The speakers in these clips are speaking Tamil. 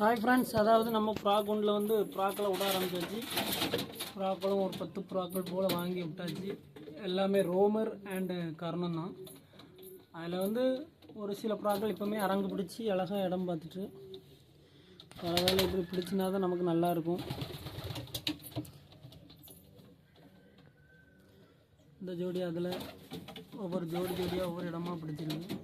ஹாய் ஃப்ரெண்ட்ஸ் அதாவது நம்ம ப்ராக் ஒன்றில் வந்து ப்ராக்கெல்லாம் விட ஆரம்பிச்சாச்சு. ப்ராக்கெல்லாம் ஒரு பத்து ப்ராக்கள் போல் வாங்கி விட்டாச்சு. எல்லாமே ரோமர் அண்டு கர்ணம் தான். அதில் வந்து ஒரு சில ப்ராக்கள் இப்போவுமே அரங்கு பிடிச்சி அழகாக இடம் பார்த்துட்டு பரவாயில்ல இப்படி பிடிச்சினா தான் நமக்கு நல்லாயிருக்கும் இந்த ஜோடி அதில் ஒவ்வொரு ஜோடி ஜோடியாக ஒவ்வொரு இடமா பிடிச்சிருக்கு.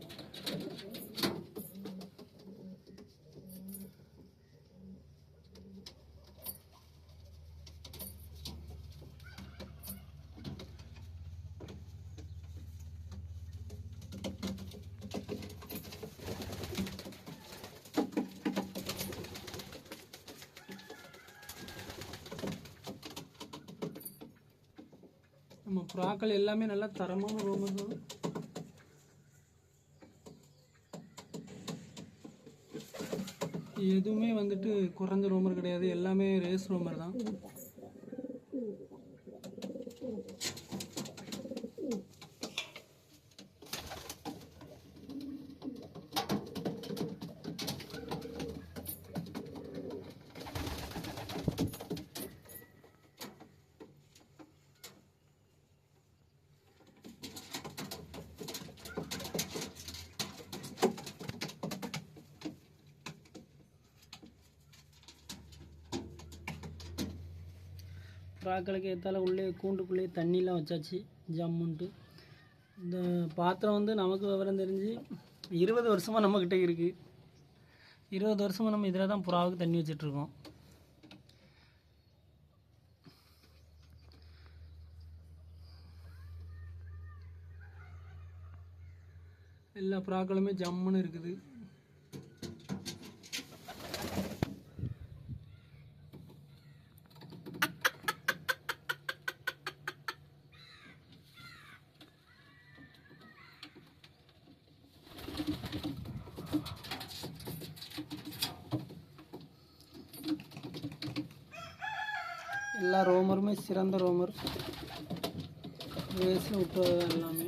நம்ம புறாக்கள் எல்லாமே நல்லா தரமான ரோமர் தான். எதுவுமே வந்துட்டு குறைஞ்ச ரோமர் கிடையாது எல்லாமே ரேஸ் ரோமர் தான். புறாக்களுக்கு ஏற்றால உள்ளே கூண்டுக்குள்ளேயே தண்ணிலாம் வச்சாச்சு. ஜம்முன்ட்டு. இந்த பாத்திரம் வந்து நமக்கு விவரம் தெரிஞ்சு இருபது வருஷமாக நம்மக்கிட்ட இருக்குது இருபது வருஷமாக நம்ம இதில் தான் புறாவுக்கு தண்ணி வச்சிட்ருக்கோம் எல்லா புறாக்களுமே ஜம்முன்னு இருக்குது. எல்லா ரோமருமே சிறந்த ரோமர் ரேஸில் விட்டு எல்லாமே.